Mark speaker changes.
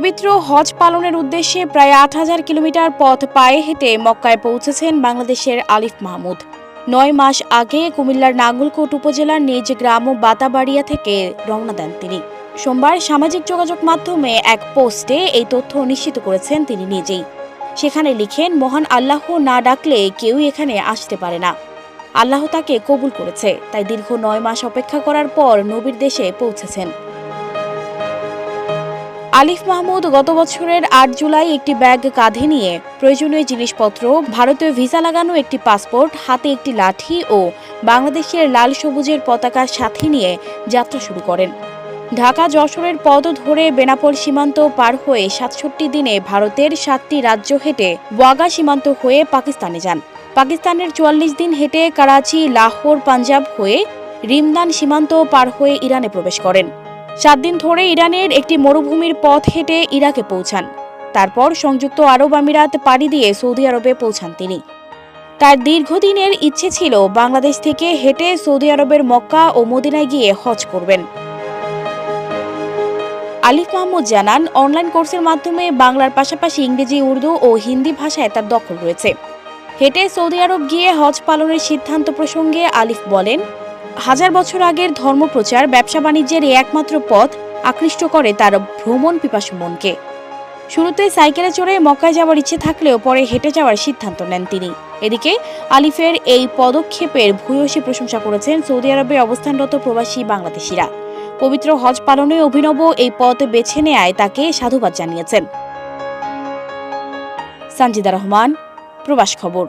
Speaker 1: পবিত্র হজ পালনের উদ্দেশ্যে প্রায় আট হাজার কিলোমিটার পথ পায়ে হেঁটে মক্কায় পৌঁছেছেন বাংলাদেশের আলিফ মাহমুদ। নয় মাস আগে কুমিল্লার নাঙ্গলকোট উপজেলার নিজ গ্রাম বাতাবাড়িয়া থেকে রওনা দেন তিনি। সোমবার সামাজিক যোগাযোগ মাধ্যমে এক পোস্টে এই তথ্য নিশ্চিত করেছেন তিনি নিজেই। সেখানে লিখেন, মহান আল্লাহ না ডাকলে কেউই এখানে আসতে পারে না। আল্লাহ তাকে কবুল করেছে। তাই দীর্ঘ নয় মাস অপেক্ষা করার পর নবীর দেশে পৌঁছেছেন। আলিফ মাহমুদ গত বছরের আট জুলাই একটি ব্যাগ কাঁধে নিয়ে প্রয়োজনীয় জিনিসপত্র, ভারতীয় ভিসা লাগানো একটি পাসপোর্ট, হাতে একটি লাঠি ও বাংলাদেশের লাল সবুজের পতাকার সাথে নিয়ে যাত্রা শুরু করেন। ঢাকা যশোরের পদ ধরে বেনাপোল সীমান্ত পার হয়ে সাতষট্টি দিনে ভারতের সাতটি রাজ্য হেঁটে ওয়াগা সীমান্ত হয়ে পাকিস্তানে যান। পাকিস্তানের চুয়াল্লিশ দিন হেঁটে করাচি, লাহোর, পাঞ্জাব হয়ে রিমদান সীমান্ত পার হয়ে ইরানে প্রবেশ করেন। সাত দিন ধরে ইরানের একটি মরুভূমির পথ হেঁটে ইরাকে পৌঁছান। তারপর সংযুক্ত আরব আমিরাত পাড়ি দিয়ে সৌদি আরবে পৌঁছান তিনি। তার দীর্ঘদিনের ইচ্ছে ছিল বাংলাদেশ থেকে হেঁটে সৌদি আরবের মক্কা ও মদিনায় গিয়ে হজ করবেন। আলিফ মাহমুদ জানান, অনলাইন কোর্সের মাধ্যমে বাংলার পাশাপাশি ইংরেজি, উর্দু ও হিন্দি ভাষায় তার দখল রয়েছে। হেঁটে সৌদি আরব গিয়ে হজ পালনের সিদ্ধান্ত প্রসঙ্গে আলিফ বলেন হাজার বছর আগের ধর্মপ্রচার, ব্যবসা বাণিজ্যের এই একমাত্র পথ আকৃষ্ট করে তার ভ্রমণ পিপাসু মনকে। শুরুতে সাইকেলে চড়ে মক্কায় যাওয়ার ইচ্ছে থাকলেও পরে হেঁটে যাওয়ার সিদ্ধান্ত নেন তিনি। এদিকে আলিফের এই পদক্ষেপের ভূয়সী প্রশংসা করেছেন সৌদি আরবে অবস্থানরত প্রবাসী বাংলাদেশিরা। পবিত্র হজ পালনে অভিনব এই পথ বেছে নেয় তাকে সাধুবাদ জানিয়েছেন। সঞ্জিদা রহমান, প্রবাস খবর।